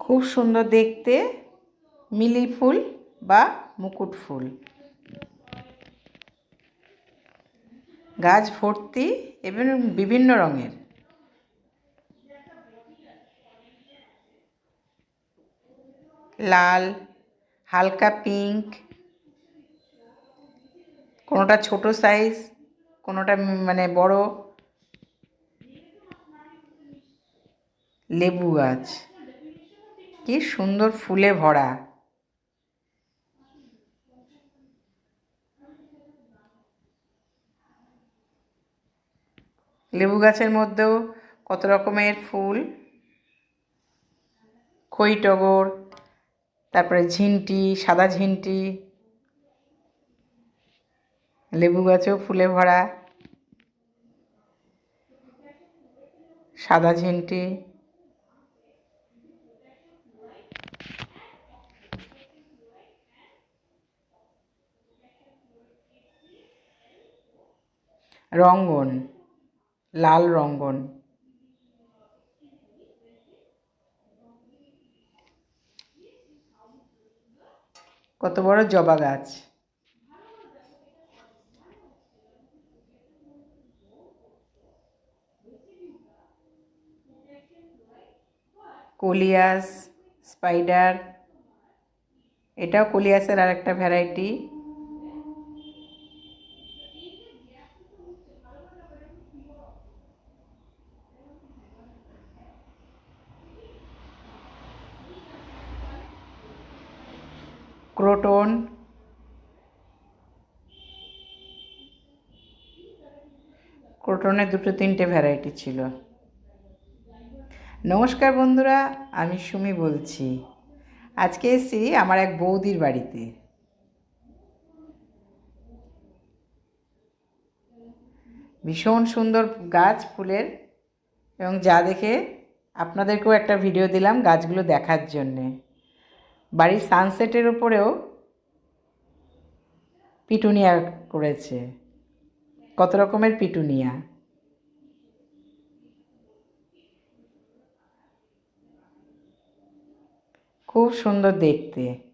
খুব সুন্দর দেখতে মিলি ফুল বা মুকুট ফুল। গাছ ভর্তি এবং বিভিন্ন রঙের। লাল, হালকা পিঙ্ক, কোনোটা ছোট সাইজ, কোনোটা মানে বড়। লেবু গাছ। কি সুন্দর ফুলে ভরা। লেবু গাছের মধ্যেও কত রকমের ফুল। খই টগর, তারপরে ঝিনটি, সাদা ঝিনটি। লেবু গাছেও ফুলে ভরা। সাদা ঝিন্টি। রঙ্গন লাল রঙ্গন। কত বড় জবা গাছ। কোলিয়াস স্পাইডার এটাও কোলিয়াসের আরেকটা ভ্যারাইটি। ক্রোটন ক্রোটনের দুটো তিনটে ভ্যারাইটি ছিল। নমস্কার বন্ধুরা, আমি সুমি বলছি। আজকে এসেছি আমার এক বৌদির বাড়িতে। ভীষণ সুন্দর গাছ, ফুলের, এবং যা দেখে আপনাদেরকেও একটা ভিডিও দিলাম গাছগুলো দেখার জন্যে। বাড়ির সানসেটের উপরেও পিটুনিয়া করেছে। কত রকমের পিটুনিয়া? খুব সুন্দর দেখতে।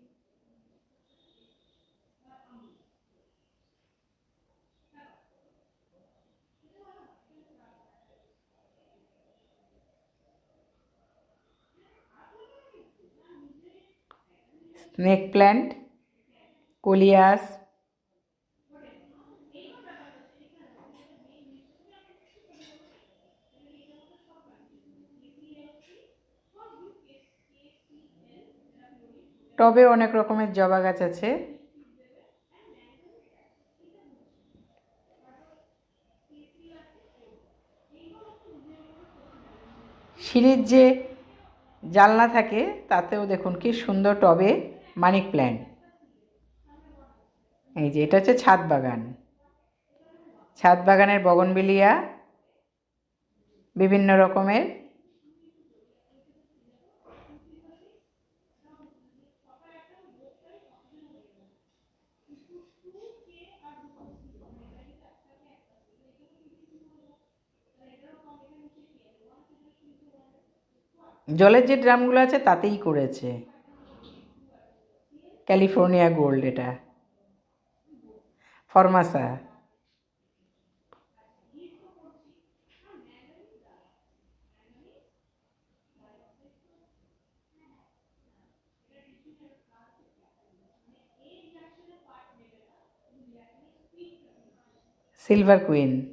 স্নেক প্ল্যান্ট কোলিয়াস, টবে অনেক রকমের জবা গাছ আছে। সিঁড়ির যে জানলা থাকে, তাতেও দেখুন কি সুন্দর টবে মানি প্ল্যান্ট। এই যে, এটা হচ্ছে ছাদ বাগান। ছাদ বাগানের বগনবিলিয়া বিভিন্ন রকমের। জলের যে ড্রামগুলো আছে, তাতেই করেছে। ক্যালিফোর্নিয়া গোল্ড এটা। Formosa. Silver queen.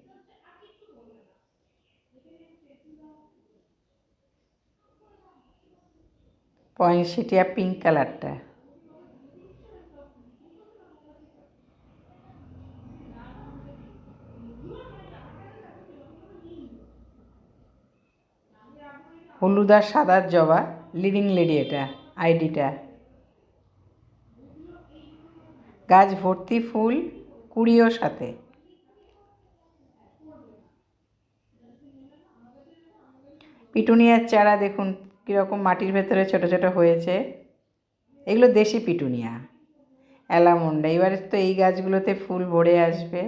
Poinsettia pink কালারটা। হলুদ আর সাদার জবা, লিডিং লেডি এটা, আইডিটা। গাছ ভর্তি ফুল, কুড়িও সাথে। পিটুনিয়ার চারা দেখুন, কীরকম মাটির ভেতরে ছোট ছোট হয়েছে। এগুলো দেশি পিটুনিয়া। অ্যালামন্ডা, এবারে তো এই গাছগুলোতে ফুল ভরে আসবে।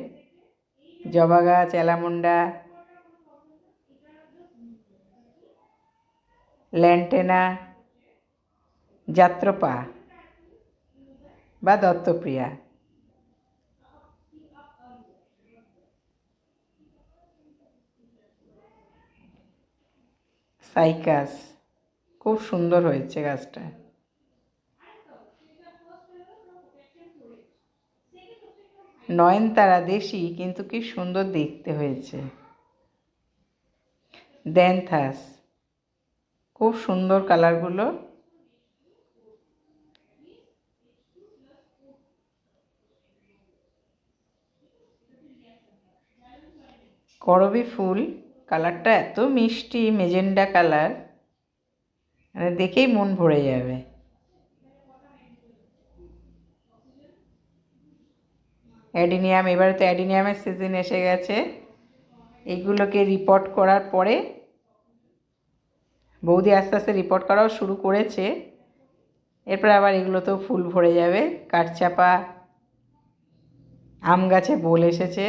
জবা গাছ, অ্যালামন্ডা ল্যান্টেনা, যাত্রপা বা দত্তপ্রিয়া। সাইকাস, খুব সুন্দর হয়েছে গাছটা। নয়নতারা দেশি, কিন্তু কি সুন্দর দেখতে হয়েছে। দ্যানথাস খুব সুন্দর কালারগুলো করবি ফুল কালারটা এত মিষ্টি, মেজেন্ডা কালার মানে দেখেই মন ভরে যাবে। অ্যাডিনিয়াম, এবারে তো অ্যাডিনিয়ামের সিজন এসে গেছে। এইগুলোকে রিপোর্ট করার পরে বৌদি আস্তে আস্তে রিপোর্ট করাও শুরু করেছে। এরপর আবার এগুলোতেও ফুল ভরে যাবে। কাঠচাপা, আম গাছে বোল এসেছে।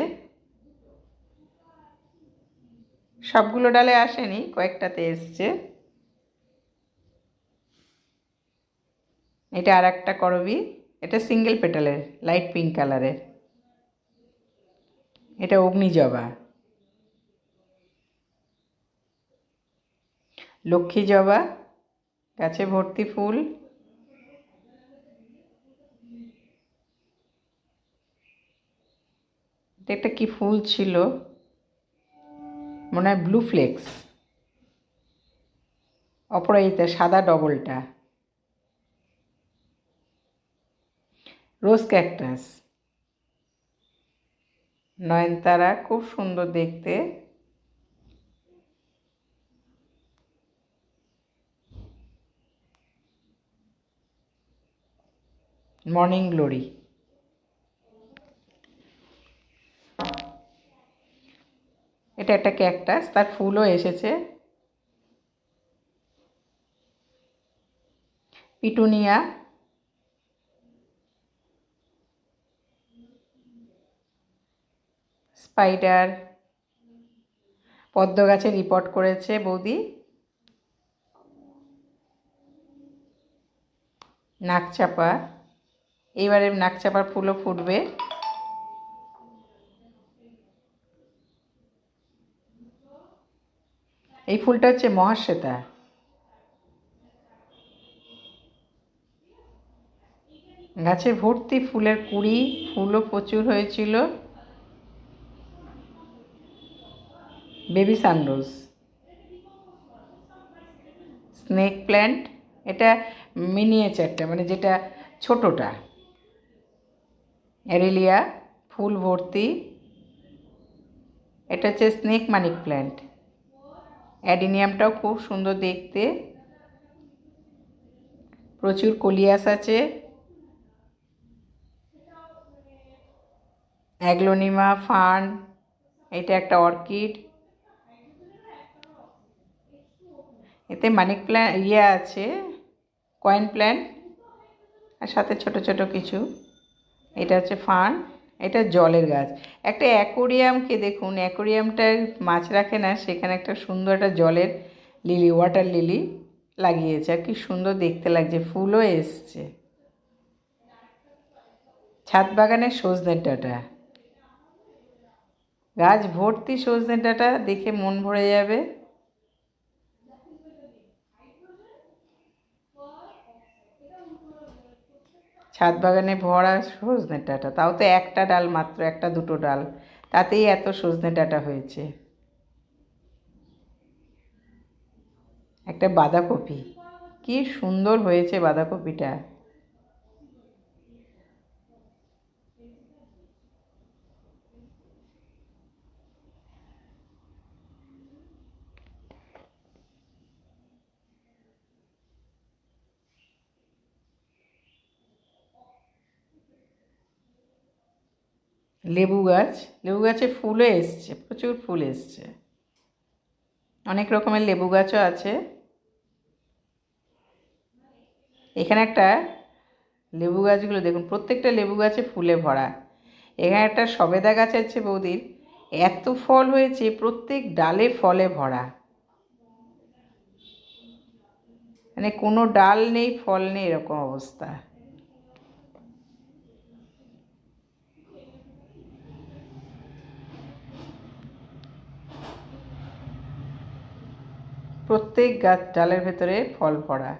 সবগুলো ডালে আসেনি, কয়েকটাতে এসছে। এটা আর একটা করবি। এটা সিঙ্গেল পেটালের লাইট পিঙ্ক কালারের এটা অগ্নিজবা। লক্ষ্মী জবা, গাছে ভর্তি ফুল। এটা কি ফুল ছিল? মনে হয় ব্লু ফ্লেক্স। অপরাজিতা, সাদা ডবলটা। রোজ ক্যাকটাস। নয়নতারা, খুব সুন্দর দেখতে। মর্নিং গ্লোরি এটা একটা ক্যাকটাস তার ফুলও এসেছে। পিটুনিয়া স্পাইডার পদ্ম গাছে রিপোর্ট করেছে বৌদি। নাকচাপা এইবারে নাকচাপার ফুলও ফুটবে। এই ফুলটা হচ্ছে মহাশ্বেতা। গাছে ভর্তি ফুলের কুড়ি, ফুলও প্রচুর হয়েছিল। Baby sunrose. স্নেক প্ল্যান্ট, এটা মিনিয়েচারটা মানে যেটা ছোটোটা। অ্যারেলিয়া ফুল ভর্তি। এটা হচ্ছে স্নেক মানিক প্ল্যান্ট অ্যাডিনিয়ামটাও খুব সুন্দর দেখতে। প্রচুর কলিয়াস আছে। অ্যাগ্লোনিমা ফান এটা একটা অর্কিড। এতে মানিক প্ল্যান ইয়ে আছে কয়েন প্ল্যান্ট আর সাথে ছোট ছোট কিছু। এটা হচ্ছে ফান, এটা জলের গাছ। একটা অ্যাকোরিয়ামকে দেখুন অ্যাকোরিয়ামটায় মাছ রাখে না, সেখানে একটা সুন্দর একটা জলের লিলি, ওয়াটার লিলি লাগিয়েছে। আর কি সুন্দর দেখতে লাগছে, ফুলও এসছে। ছাদ বাগানের সজনের ডাটা। গাছ ভর্তি সজনে ডাটা দেখে মন ভরে যাবে। ছাদ বাগানে ভরা সজনে ডাঁটা। তাও তো একটা ডাল মাত্র, একটা দুটো ডাল। তাতেই এত সজনে ডাঁটা হয়েছে। একটা বাঁধাকপি। কি সুন্দর হয়েছে বাঁধাকপিটা। লেবু গাছ, লেবু গাছে ফুলও এসছে, প্রচুর ফুল এসছে। অনেক রকমের লেবু গাছও আছে। এখানে একটা লেবু গাছগুলো দেখুন, প্রত্যেকটা লেবু গাছে ফুলে ভরা। এখানে একটা সবেদা গাছ আছে বৌদির, এত ফল হয়েছে, প্রত্যেক ডালে ফলে ভরা। মানে কোনো ডাল নেই, ফল নেই, এরকম অবস্থা। প্রত্যেক গাছ ডালের ভেতরে ফল পড়া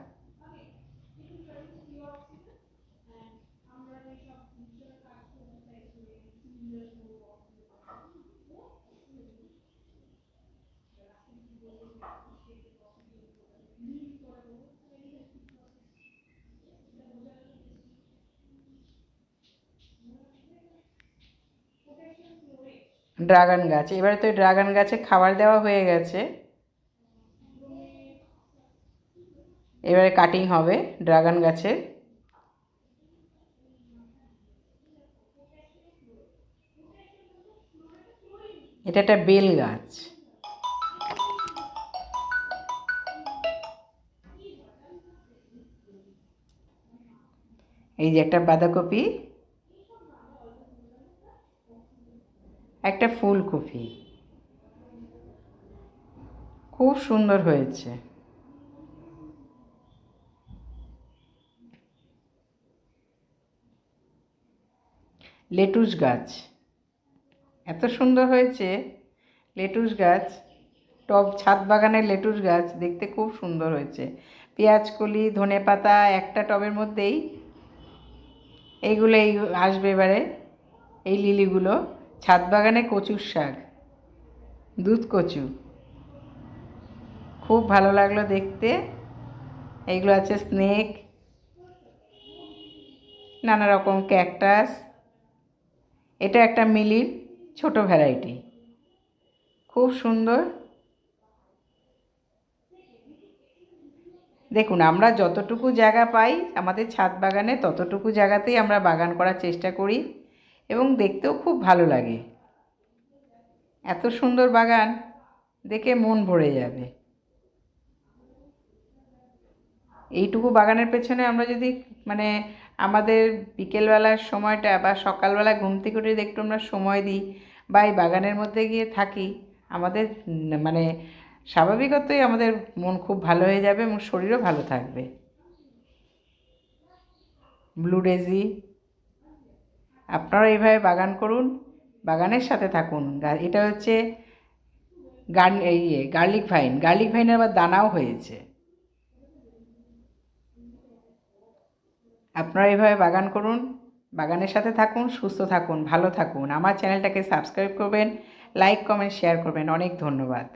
ড্রাগন গাছ। এবারে তো ড্রাগন গাছে খাবার দেওয়া হয়ে গেছে। এবারে কাটিং হবে ড্রাগন গাছের এটা একটা বেল গাছ। এই যে একটা বাঁধাকপি। একটা ফুলকপি। খুব সুন্দর হয়েছে। লেটুস গাছ। এত সুন্দর হয়েছে লেটুস গাছ। টব, ছাদ বাগানের লেটুস গাছ দেখতে খুব সুন্দর হয়েছে। পেঁয়াজ, কলি, ধনে পাতা একটা টবের মধ্যেই এইগুলো এই আসবে এবারে। এই লিলিগুলো। ছাদ বাগানে কচুর শাক। দুধ কচু। খুব ভালো লাগল দেখতে। এইগুলো আছে স্নেক। নানা রকম ক্যাকটাস। এটা একটা মিলির ছোট ভ্যারাইটি। খুব সুন্দর। দেখুন, আমরা যতটুকু জায়গা পাই, আমাদের ছাদ বাগানে ততটুকু জায়গাতেই আমরা বাগান করার চেষ্টা করি এবং দেখতেও খুব ভালো লাগে। এত সুন্দর বাগান, দেখে মন ভরে যাবে। এইটুকু বাগানের পেছনে আমরা যদি মানে আমাদের বিকেলবেলার সময়টা বা সকালবেলা ঘুম থেকে উঠে একটু আমরা সময় দিই বা এই বাগানের মধ্যে গিয়ে থাকি, আমাদের মানে স্বাভাবিকতই আমাদের মন খুব ভালো হয়ে যাবে এবং শরীরও ভালো থাকবে। ব্লু ডেজি আপনারা এইভাবে বাগান করুন, বাগানের সাথে থাকুন। এটা হচ্ছে গান এই গার্লিক ভাইন গার্লিক ভাইনের আবার দানাও হয়েছে। আপনারা এভাবে বাগান করুন, বাগানের সাথে থাকুন, সুস্থ থাকুন, ভালো থাকুন। আমার চ্যানেলটাকে সাবস্ক্রাইব করবেন, লাইক, কমেন্ট, শেয়ার করবেন। অনেক ধন্যবাদ।